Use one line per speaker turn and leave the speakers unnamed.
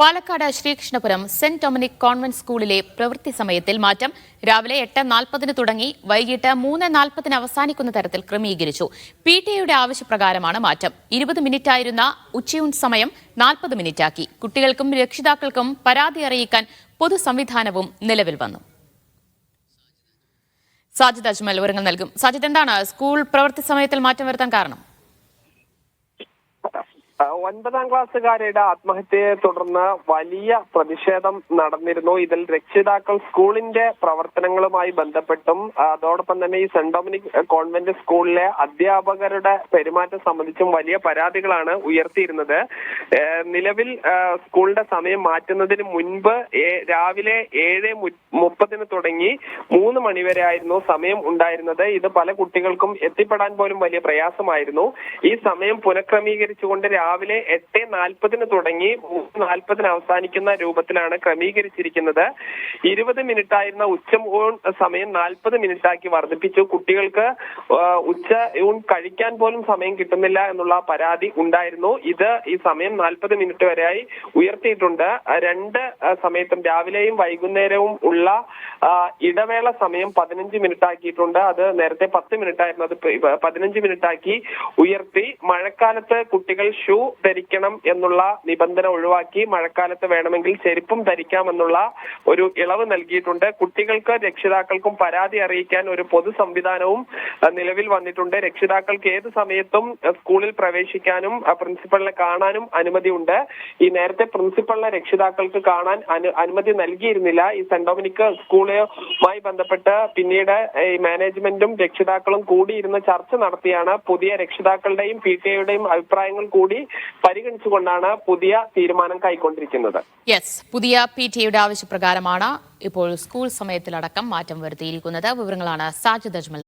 Palakkad Sreekrishnapuram saint Dominic convent സ്കൂളിലെ പ്രവൃത്തി സമയത്തിൽ മാറ്റം രാവിലെ എട്ട് നാൽപ്പതിന് തുടങ്ങി വൈകിട്ട് മൂന്ന് നാൽപ്പതിന് അവസാനിക്കുന്ന തരത്തിൽ ക്രമീകരിച്ചു. പി ടി എയുടെ ആവശ്യപ്രകാരമാണ് മാറ്റം. ഇരുപത് മിനിറ്റായിരുന്ന ഉച്ചയൂൺ സമയം നാൽപ്പത് മിനിറ്റാക്കി. കുട്ടികൾക്കും രക്ഷിതാക്കൾക്കും പരാതി അറിയിക്കാൻ പൊതു സംവിധാനവും നിലവിൽ വന്നു. സാജിദ് അജ്മൽ വിവരങ്ങൾ നൽകും. സാജിദ് എന്താണ്? സ്കൂൾ പ്രവൃത്തി സമയത്തിൽ മാറ്റം വരുത്താൻ കാരണം?
ഒൻപതാം ക്ലാസ്സുകാരുടെ ആത്മഹത്യയെ തുടർന്ന് വലിയ പ്രതിഷേധം നടന്നിരുന്നു. ഇതിൽ രക്ഷിതാക്കൾ സ്കൂളിന്റെ പ്രവർത്തനങ്ങളുമായി ബന്ധപ്പെട്ടും അതോടൊപ്പം തന്നെ ഈ സെന്റ് ഡൊമിനിക് കോൺവെന്റ് സ്കൂളിലെ അധ്യാപകരുടെ പെരുമാറ്റം സംബന്ധിച്ചും വലിയ പരാതികളാണ് ഉയർത്തിയിരുന്നത്. നിലവിൽ സ്കൂളിന്റെ സമയം മാറ്റുന്നതിന് മുൻപ് രാവിലെ ഏഴ് മുപ്പതിന് തുടങ്ങി മൂന്ന് മണിവരെ ആയിരുന്നു സമയം ഉണ്ടായിരുന്നത്. ഇത് പല കുട്ടികൾക്കും എത്തിപ്പെടാൻ പോലും വലിയ പ്രയാസമായിരുന്നു. ഈ സമയം പുനഃക്രമീകരിച്ചുകൊണ്ട് രാവിലെ എട്ട് നാൽപ്പതിന് തുടങ്ങി മൂന്ന് നാൽപ്പതിന് അവസാനിക്കുന്ന രൂപത്തിലാണ് ക്രമീകരിച്ചിരിക്കുന്നത്. ഇരുപത് മിനിറ്റ് ആയിരുന്ന ഉച്ച ഊൺ സമയം നാൽപ്പത് മിനിറ്റ് ആക്കി വർദ്ധിപ്പിച്ചു. കുട്ടികൾക്ക് ഉച്ച ഊൺ കഴിക്കാൻ പോലും സമയം കിട്ടുന്നില്ല എന്നുള്ള പരാതി ഉണ്ടായിരുന്നു. ഇത് ഈ സമയം നാൽപ്പത് മിനിറ്റ് വരെയായി ഉയർത്തിയിട്ടുണ്ട്. രണ്ട് സമയത്തും രാവിലെയും വൈകുന്നേരവും ഉള്ള ഇടവേള സമയം പതിനഞ്ച് മിനിറ്റ് ആക്കിയിട്ടുണ്ട് അത് നേരത്തെ പത്ത് മിനിറ്റ് ആയിരുന്നു അത് പതിനഞ്ച് മിനിറ്റ് ആക്കി ഉയർത്തി. മഴക്കാലത്ത് കുട്ടികൾ ഷൂ ധരിക്കണം എന്നുള്ള നിബന്ധന ഒഴിവാക്കി മഴക്കാലത്ത് വേണമെങ്കിൽ ചെരുപ്പും ധരിക്കാമെന്നുള്ള ഒരു ഇളവ് നൽകിയിട്ടുണ്ട്. കുട്ടികൾക്ക് രക്ഷിതാക്കൾക്കും പരാതി അറിയിക്കാൻ ഒരു പൊതു സംവിധാനവും നിലവിൽ വന്നിട്ടുണ്ട്. രക്ഷിതാക്കൾക്ക് ഏത് സമയത്തും സ്കൂളിൽ പ്രവേശിക്കാനും പ്രിൻസിപ്പളിനെ കാണാനും അനുമതിയുണ്ട്. ഈ നേരത്തെ പ്രിൻസിപ്പളിനെ രക്ഷിതാക്കൾക്ക് കാണാൻ അനു- അനുമതി നൽകിയിരുന്നില്ല. ഈ സെന്റ് ഡൊമിനിക് സ്കൂളുമായി ബന്ധപ്പെട്ട് പിന്നീട് ഈ മാനേജ്മെന്റും രക്ഷിതാക്കളും കൂടി ഇരുന്ന് ചർച്ച നടത്തിയാണ്. പുതിയ രക്ഷിതാക്കളുടെയും പി ടി എയുടെയും അഭിപ്രായങ്ങൾ കൂടി പരിഗണിച്ചുകൊണ്ടാണ് പുതിയ തീരുമാനം കൈക്കൊണ്ടിരിക്കുന്നത്.
യെസ് പുതിയ പി ടിയുടെ ആവശ്യപ്രകാരമാണ് ഇപ്പോൾ സ്കൂൾ സമയത്തിലടക്കം മാറ്റം വരുത്തിയിരിക്കുന്നത്. വിവരങ്ങളാണ് സാജിദ് അജ്മൽ.